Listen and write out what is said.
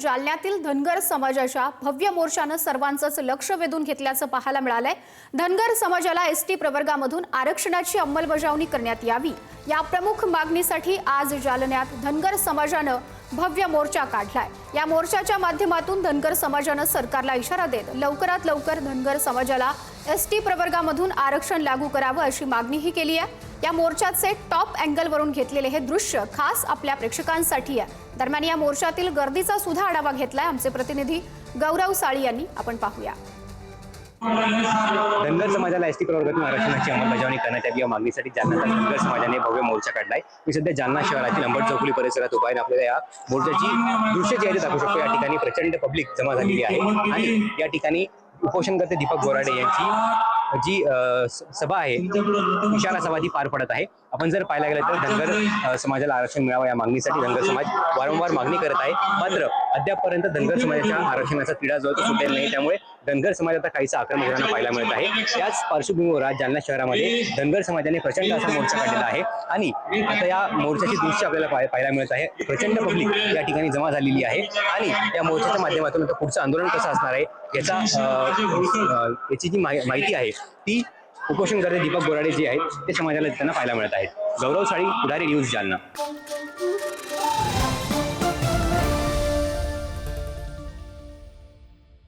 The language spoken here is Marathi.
जालन्यातील धनगर समाजाच्या भव्य मोर्चानं सर्वांचंच लक्ष वेधून घेतल्याचं पाहायला मिळालंय. धनगर समाजाला एस टी प्रवर्गामधून आरक्षणाची अंमलबजावणी करण्यात यावी. या प्रमुख मागणीसाठी आज जालन्यात धनगर समाजानं भव्य मोर्चा काढलाय. या मोर्चाच्या माध्यमातून धनगर समाजानं सरकारला इशारा देत लवकरात लवकर धनगर समाजाला एस टी प्रवर्गामधून आरक्षण लागू करावं अशी मागणीही केली आहे. या मोर्चाचे टॉप अँगलवरून घेतलेले हे दृश्य खास आपल्या प्रेक्षकांसाठी आहे. दरम्यान या मोर्चातील गर्दीचा सुद्धा आढावा घेतलाय आमचे प्रतिनिधी गौरव साळी यांनी. आपण पाहूया. धनगर समाजाला एसटी प्रवर्गातून आरक्षणाची अंमलबजावणी करण्यात यावी या मागणीसाठी जालना धनगर समाजाने भव्य मोर्चा काढलाय. मी सध्या जालना शहरातील अंबड चौकुली परिसरात उभा आहे आपल्याला या मोर्चाची दृश्य जी आहे दाखवू शकतो. या ठिकाणी प्रचंड पब्लिक जमा झालेली आहे. आणि या ठिकाणी उपोषणकर्ते दीपक बोराडे यांची जी सभा आहे इशारा सभा ती पार पडत आहे. आपण जर पाहायला गेलं तर धनगर समाजाला आरक्षण मिळावं या मागणीसाठी धनगर समाज वारंवार मागणी करत आहे. मात्र अद्यापपर्यंत धनगर समाजाच्या आरक्षणाचा तिढा जो सुटेल नाही. त्यामुळे धनगर समाज आता काहीसा आक्रमक होताना पाहायला मिळत आहे. त्याच पार्श्वभूमीवर आज जालना शहरामध्ये धनगर समाजाने प्रचंड असा मोर्चा काढलेला आहे. आणि आता या मोर्चाची दृश्य आपल्याला पाहाय- पाहायला मिळत आहे. प्रचंड पब्लिक या ठिकाणी जमा झालेली आहे. आणि या मोर्चाच्या माध्यमातून आता पुढचं आंदोलन कसं असणार आहे याचा याची जी माहि- माहिती आहे ती उपोषणकर्ते दीपक बोराडे जे आहेत ते समाजाला देताना पाहायला मिळत आहेत. गौरव साळी पुढारी न्यूज जालना.